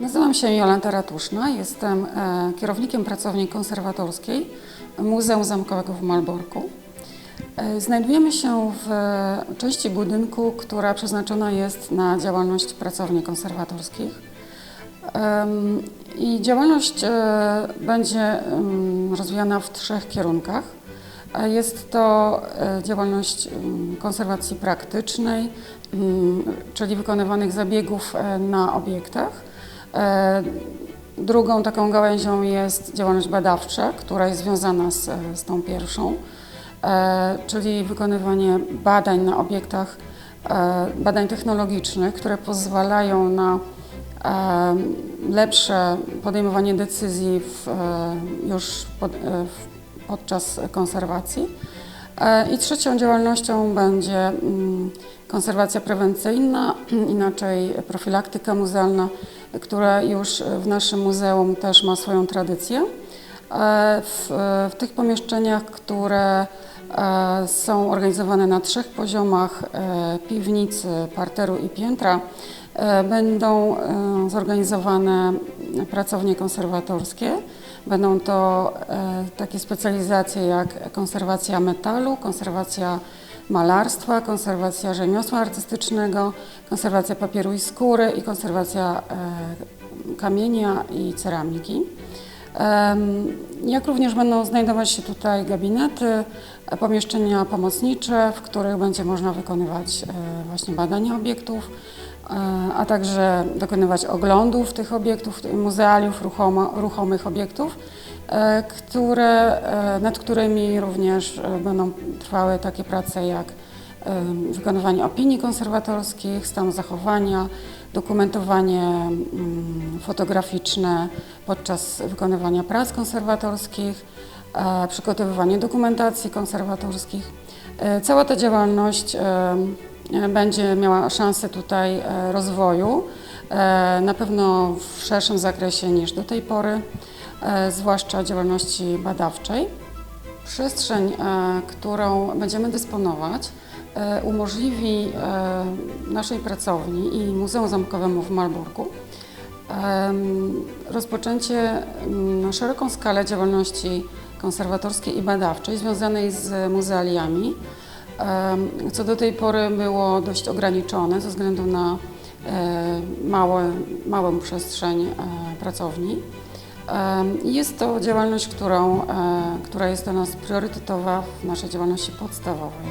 Nazywam się Jolanta Ratuszna, jestem e, kierownikiem pracowni konserwatorskiej Muzeum Zamkowego w Malborku. E, Znajdujemy się w części budynku, która przeznaczona jest na działalność pracowni konserwatorskich. I działalność e, będzie rozwijana w trzech kierunkach. Jest to działalność konserwacji praktycznej, czyli wykonywanych zabiegów na obiektach. E, Drugą taką gałęzią jest działalność badawcza, która jest związana z, z tą pierwszą, e, czyli wykonywanie badań na obiektach, e, badań technologicznych, które pozwalają na lepsze podejmowanie decyzji w, już pod, podczas konserwacji. I trzecią działalnością będzie mm, konserwacja prewencyjna, inaczej profilaktyka muzealna, która już w naszym muzeum też ma swoją tradycję. E, W, w tych pomieszczeniach, które e, są organizowane na trzech poziomach e, piwnicy, parteru i piętra, e, będą e, zorganizowane pracownie konserwatorskie. Będą to e, takie specjalizacje jak konserwacja metalu, konserwacja malarstwa, konserwacja rzemiosła artystycznego, konserwacja papieru i skóry i konserwacja e, kamienia i ceramiki. Jak również będą znajdować się tutaj gabinety, e, pomieszczenia pomocnicze, w których będzie można wykonywać e, właśnie badania obiektów, a także dokonywać oglądów tych obiektów, muzealiów, ruchomych obiektów, które, e, nad którymi również e, będą trwały takie prace jak wykonywanie opinii konserwatorskich, stanu zachowania, dokumentowanie mm, fotograficzne podczas wykonywania prac konserwatorskich, e, przygotowywanie dokumentacji konserwatorskich. E, Cała ta działalność e, e, będzie miała szansę tutaj e, rozwoju, e, na pewno w szerszym zakresie niż do tej pory, e, zwłaszcza działalności badawczej. Przestrzeń, e, którą będziemy dysponować, e, umożliwi e, naszej pracowni i Muzeum Zamkowemu w Malborku em, rozpoczęcie na szeroką skalę działalności konserwatorskiej i badawczej związanej z muzealiami, co do tej pory było dość ograniczone ze względu na e, małe, małą przestrzeń e, pracowni. Jest to działalność, którą, e, która jest dla nas priorytetowa w naszej działalności podstawowej.